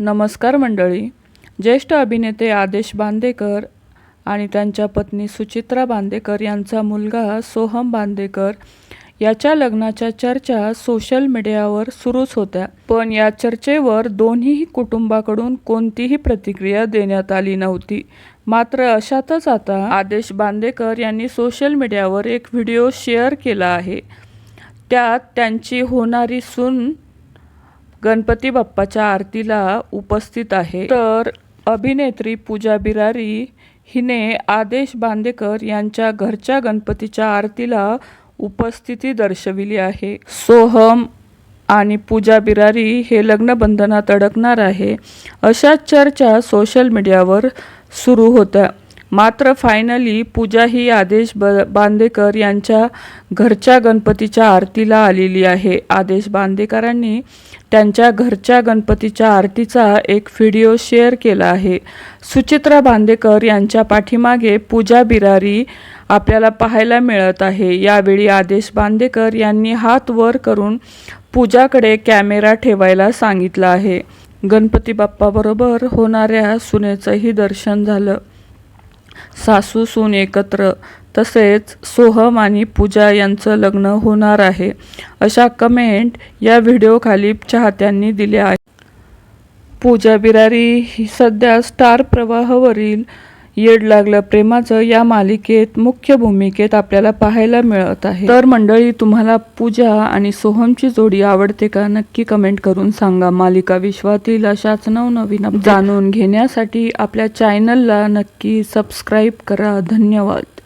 नमस्कार मंडळी. ज्येष्ठ अभिनेते आदेश बांदेकर आणि त्यांच्या पत्नी सुचित्रा बांदेकर यांचा मुलगा सोहम बांदेकर याच्या लग्नाच्या चर्चा सोशल मीडियावर सुरूच होत्या. पण या चर्चेवर दोन्हीही कुटुंबाकडून कोणतीही प्रतिक्रिया देण्यात आली नव्हती. मात्र अशातच आता आदेश बांदेकर यांनी सोशल मीडियावर एक व्हिडिओ शेअर केला आहे. त्यात त्यांची होणारी सून गणपती बाप्पाच्या आरतीला उपस्थित आहे. तर अभिनेत्री पूजा बिरारी हिने आदेश बांदेकर यांच्या घरच्या गणपतीच्या आरतीला उपस्थिती दर्शविली आहे. सोहम आणि पूजा बिरारी हे लग्नबंधनात अडकणार आहे अशा चर्चा सोशल मीडियावर सुरू होत्या. मात्र फायनली पूजा ही आदेश ब बांदेकर यांच्या घरच्या गणपतीच्या आरतीला आलेली आहे. आदेश बांदेकरांनी त्यांच्या घरच्या गणपतीच्या आरतीचा एक व्हिडिओ शेअर केला आहे. सुचित्रा बांदेकर यांच्या पाठीमागे पूजा बिरारी आपल्याला पाहायला मिळत आहे. यावेळी आदेश बांदेकर यांनी हात वर करून पूजाकडे कॅमेरा ठेवायला सांगितलं आहे. गणपती बाप्पाबरोबर होणाऱ्या सुनेचंही दर्शन झालं. सासू सून एकत्र तसेच सोहम आणि पूजा यांचं लग्न होणार आहे. अशा कमेंट या व्हिडिओखाली चाहत्यांनी दिल्या आहेत. पूजा बिरारी ही सध्या स्टार प्रवाहावरील येड लागलं. प्रेमाचं या मालिकेत मुख्य भूमिकेत आपल्याला पाहायला मिळत आहे. तर मंडळी तुम्हाला पूजा आणि सोहमची जोडी आवडते का? नक्की कमेंट करून सांगा. मालिका विश्वातील अशाच नवनवीन जाणून घेण्यासाठी आपल्या चॅनलला नक्की सबस्क्राईब करा. धन्यवाद.